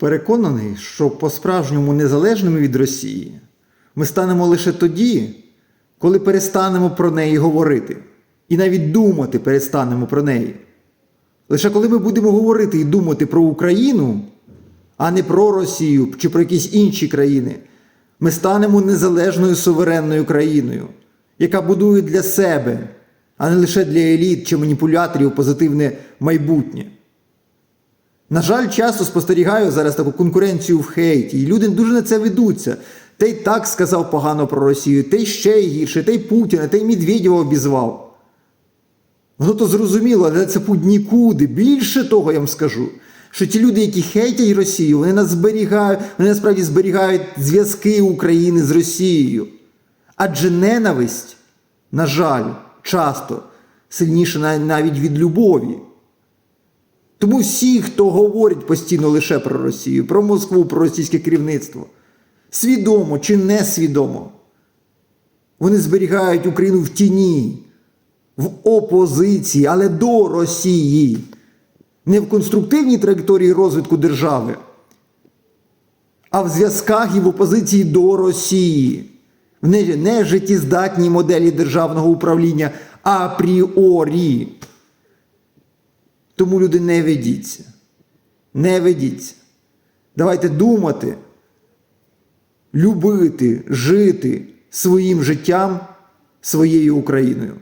Переконаний, що по-справжньому незалежними від Росії ми станемо лише тоді, коли перестанемо про неї говорити. І навіть думати перестанемо про неї. Лише коли ми будемо говорити і думати про Україну, а не про Росію чи про якісь інші країни, ми станемо незалежною суверенною країною, яка будує для себе, а не лише для еліт чи маніпуляторів позитивне майбутнє. На жаль, часто спостерігаю зараз таку конкуренцію в хейті, і люди дуже на це ведуться. Той так сказав погано про Росію, той ще гірше, той Путіна, той Медведєва обізвав. Воно то зрозуміло, але це путь нікуди. Більше того, я вам скажу, що ті люди, які хейтять Росію, вони нас зберігають, вони насправді зберігають зв'язки України з Росією. Адже ненависть, на жаль, часто сильніша навіть від любові. Тому всі, хто говорить постійно лише про Росію, про Москву, про російське керівництво, свідомо чи несвідомо, вони зберігають Україну в тіні, в опозиції, але до Росії, не в конструктивній траєкторії розвитку держави, а в зв'язках і в опозиції до Росії, в не, не моделі державного управління апріорі. Тому люди не ведіться. Не ведіться. Давайте думати, любити, жити своїм життям, своєю Україною.